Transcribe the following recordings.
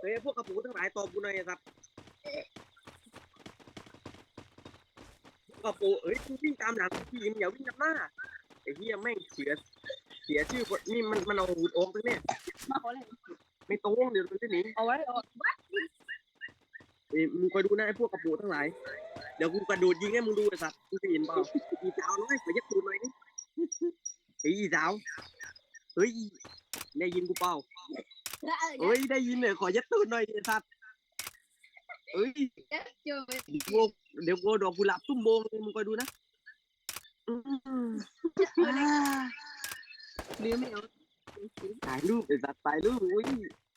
เฮ้ยพวกกระปูทั้งหลายตอบกูหน่อยครับกระปูเอ้ยกูวิ่งตามหลังพี่อย่าวิ่งนำหน้าไอ้เหี้ยแม่งเสียเสียชื่อคนนี่มันมันเอาหูดออกตรงเนี้ยมาขอเลยไม่ตรงเดี๋ยวมันจะหนีเอาไว้เอาเอ้ยมึงคอยดูนะไอ้พวกกระปูทั้งหลาย เดี๋ยวกูกระโดดยิงให้มึงดูไอ้สัตว์มึงจะเห็นเปล่าอีสาวน้อยขอยัดตูดหน่อยนี่ไอ้อีสาวเฮ้ยได้ยินกูเปล่า เฮ้ยได้ยินเลยขอยัดตูดหน่อยดิไอ้สัตว์เอ้ยเจอเดี๋ยวกูเดี๋ยวกูดอกกุหลาบตุ้มโบงเลยมึงคอยดูนะอืมอ่าเนื้อไม่เอาถ่ายรูปไอ้สัตว์ถ่ายรูปอุ้ย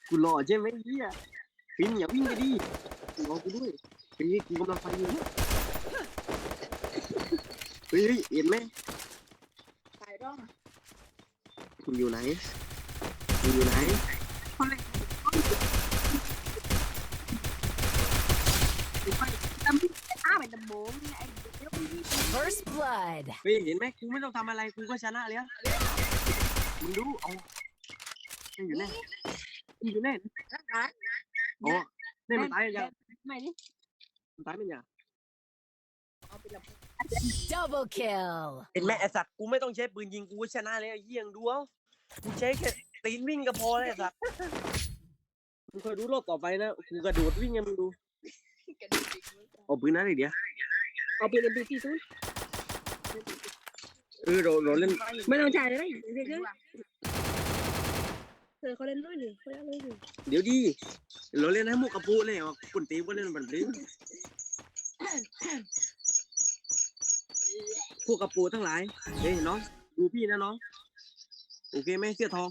กูหล่อใช่ไหมเฮียฟินอย่าวิ่งไปดิรอกูด้วยเฮ้ยกูกำลังไปอยู่นะเฮ้ยเฮ้ยเห็นไหมถ่ายร่องมึงอยู่ไหนมึงอยู่ไหน ตำอ้าเป็นตำโบงไอ้เดี๋ยวพี่ First blood. เฮ้ยเห็นไหมกูไม่ต้องทำอะไรกูก็ชนะแล้วมึงดูเอามันอยู่แน่มันอยู่แน่รักษาอ๋อเนี่ยมันตายยังไม่ดิมันตายมันยังเอาไปละ Double kill. เห็นไหมไอสัตว์กูไม่ต้องใช้ปืนยิงกูก็ชนะแล้วไอ้เยี่ยงดูเอากูใช้แค่ตีนวิ่งก็พอแล้วไอ้สัตว์มึงคอยดูรอบต่อไปนะกูกระโดดวิ่งไงมึงดูเอาปืนนั้นเลยเดี๋ยวเอาไปเลยดูที่ซุ้น เออเราเราเล่นไม่ต้องจ่ายเลยเด็กเออเขาเล่นด้วยนี่เขาเล่นด้วยนี่เดี๋ยวดิเราเล่นให้หมูกระปูเลยอะคนตีก็เล่นแบบนี้พวกกระปูทั้งหลายเฮ้ยน้องดูพี่นะน้องโอเคไหมเสื้อทอง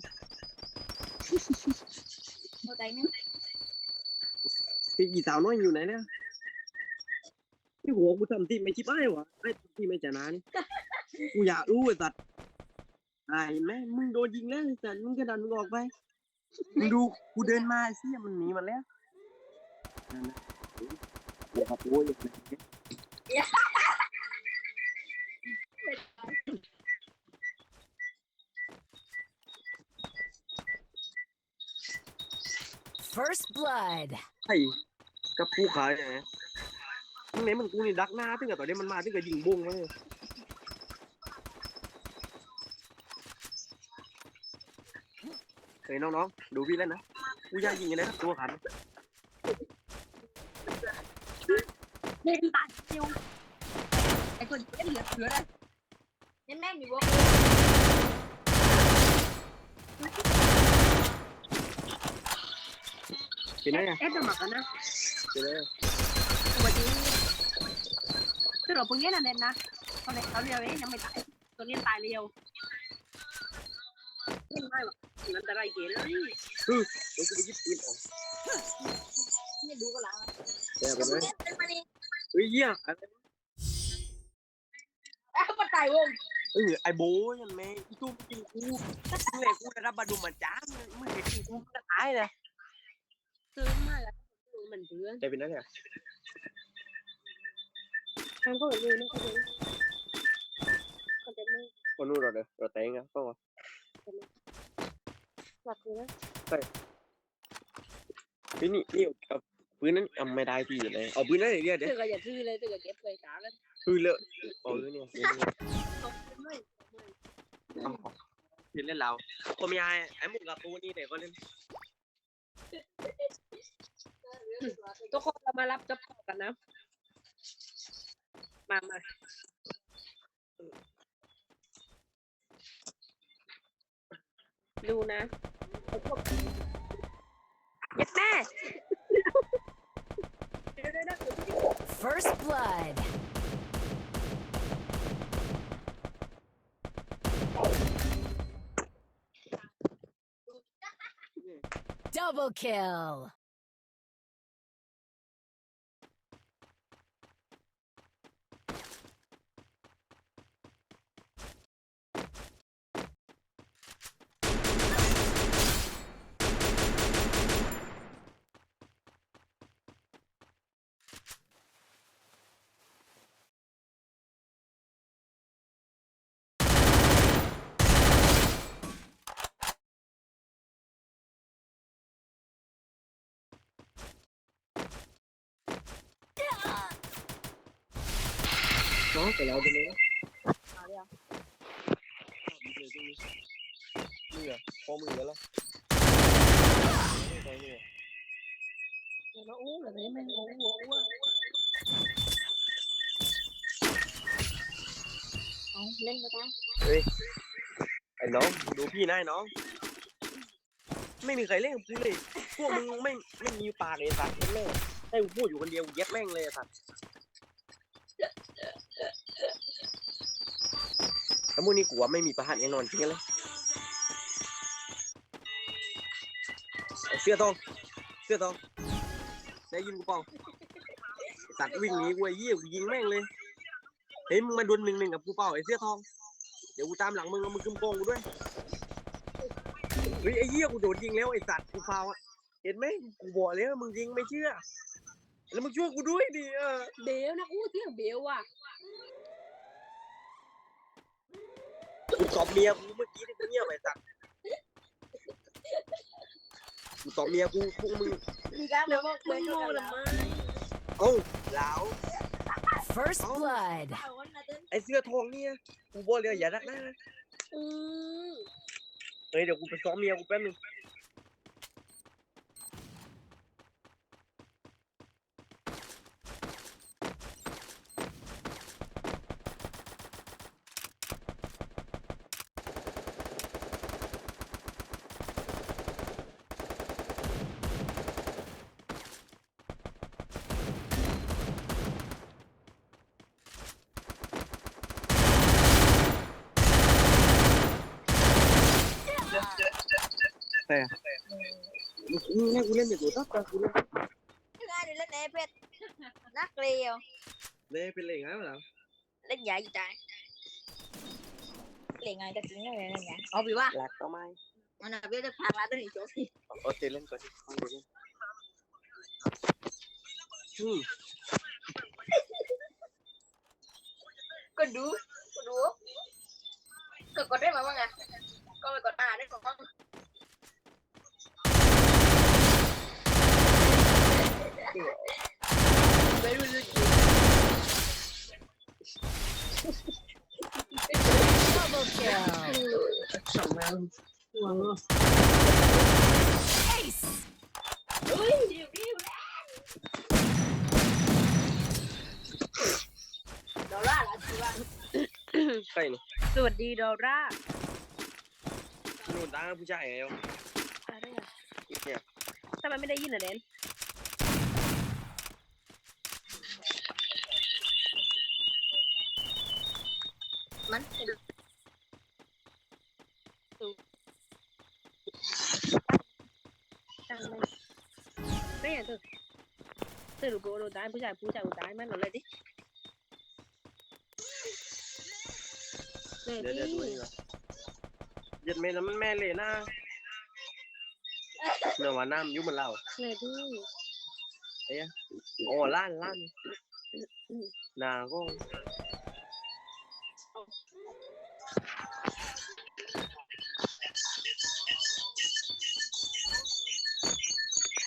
เข้าใจไหมพี่อีสาวน้อยอยู่ไหนเนี่ยพี่หัวกูทำที่ไม่ชิบายวะไอ้ที่ไม่ชนะนี่ กูอยากรู้ไอ้สัตว์อ่าเห็นไหมมึงโดนยิงแล้วไอ้สัตว์มึงกระดันมึงออกไปมึงดูกูเดินมาไอ้เสี่ยมันหนีมันแล้วนั่นนะโอ้โหโอ้ยอย่างนี้ First blood. ไอ้กับผู้ขายไงมึงไหนมันกูนี่ดักหน้าตึงกับตอนนี้มันมาตึงกับยิงบุ้งมาเลย ฮ้ยน้องๆ ดูพี่เล่นนะกูอยากยิงยังไงตัวขันเล่นตัดเดียวไอ้คนเล่นเหลือเหลือเลยเล่นแม่งอยู่วะเป็นไงอะเอฟสมัครกันนะเป็นไงอะวันนี้คือเราเพิ่งเล่นอันเด่นนะเขาเล่นเขาเรียวเองยังไม่ตายตัวนี้ตายเร็วเล่นไม่หรอก นั่นแต่ไรเก๋เลยเดี๋ยวกูไปยิบปืนออกนี่ดูกันละแต่เป็นไงเล่นมาดิเฮ้ยเหี้ยอะไรอ้าวมาตายวงเอ้ยไอ้โบยันแม่อีตุ้มกินกูมึงแหละกูได้รับบาดุมาจ้ามึงเห็นกินกูมึงจะตายเลยซื้อมาแล้วเหมือนเพื่อนแต่เป็นไงเนี่ยทางก็เหมือนเลยนะเขาเป็นเขาเป็นมือคนนู้นเราเด้อเราแต่งอะก็ว่าห ลักเลยนะพี่นี่นี่เอาปืนนั้นเอาไม่ได้พี่อยู่ไหนเอาปืนนั้นเดี๋ยวเดี๋ยวตื่นก็อย่าซื้อเลยตื่นก็เก็บเลยตาแล้วคือเลอะเอาเลยเนี่ยเขาไม่เห็นเล่นเราผมยายไอ้หมุกกับปูนี่เด็กก็เล่นทุกคนเรามารับจ็อบกันนะ มามาดูนะ ไอ้พวกยัดแม่ First blood. Double kill. น้องแต่เราไปเลยเอาเดี๋ยวนี่เหรอพอมือแล้วล่ะเดี๋ยวเราอู้แบบนี้มันอู้อู้อู้เอาเล่นก็ได้ไอ้น้องดูพี่นายน้อง ไม่มีใครเล่นกับกูเลย พวกมึงไม่ไม่มีปากเลยสัตว์แม่งให้กูพูดอยู่คนเดียวกูเย็ดแม่งเลยไอ้สัตว์ แล้วมูนี่กูว่าไม่มีประหัตแน่นอนจริงเลยเสื้อทองเสื้อทองได้ยินกูเปล่าสัตว์วิ่งหนีกูไอ้เหี้ยกูยิงแม่งเลยเฮ้ยมึงมาดวลหนึ่งหนึ่งกับกูเปล่าไอ้เสื้อทอง เดี๋ยวกูตามหลังมึงเอามึงขึ้นโกงกูด้วยเฮ้ยไอ้เหี้ยกูโดนยิงแล้วไอ้สัตว์กูฟาวอะเห็นไหมกูบอกแล้วมึงยิงไม่เชื่อ แล้วมึงช่วยกูด้วยดิเออเบลนะอู้เที่ยงเบลว่ะ กูตอบเมียกูเมื่อกี้ที่กูเงียบไอ้สัตว์กูตอบเมียกูพวกมึงมีการเดี๋ยวบอกมึงโง่ละมั้งเอ้าเหลา First blood. เอาวันนั้นไอ้เสื้อทองเนี่ยกูบอกเลยอย่าดักหน้าอืมเฮ้ยเดี๋ยวกูไปซ้อมเมียกูแป๊บนึง มึงให้กูเล่นอย่างกูตับตากูเล่นง่ายเลยเล่นเอเพชรนักเรียวเล่นเป็นเลงไงวะเหรอเล่นใหญ่อยู่ใจเล่นไงจะจริงเลยเล่นไงเอาไปว่าหลักต่อไม้มันน่ะเบี้ยจะพักร้านตัวนี้จ้สิโอเคเล่นก่อนดิเอาเดี๋ยวเล่นอืมก็ดูก็ดูก็กดได้มาบ้างไงก็ไปกดอ่านได้ก่อนไม่รู้จะกิน Double kill. สองแล้วห่วง Ace. เฮ้ยเดี๋ยวนี้ดอลลาร์ละสิว่าใครเนี่ยสวัสดีดอลลาร์โดนตาผู้ชายไงวะอะไรอะเนี่ยทำไมไม่ได้ยินอะเดนมัน จังเลยไม่อย่างเธอเธอรู้กูโดนตายผู้ชายผู้ชายกูตายมันหร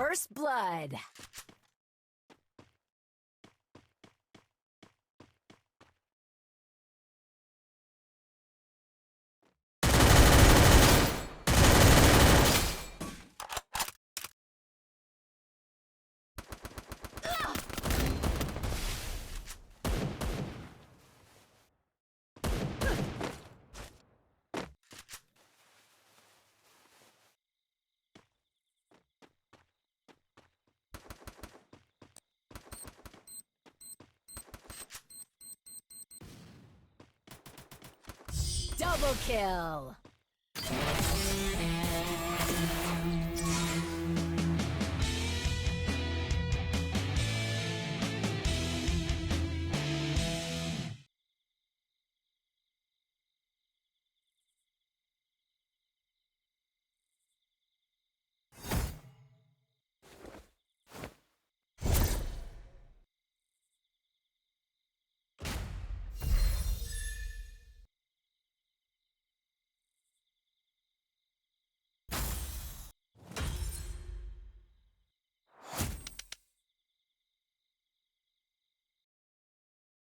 First blood. Double kill.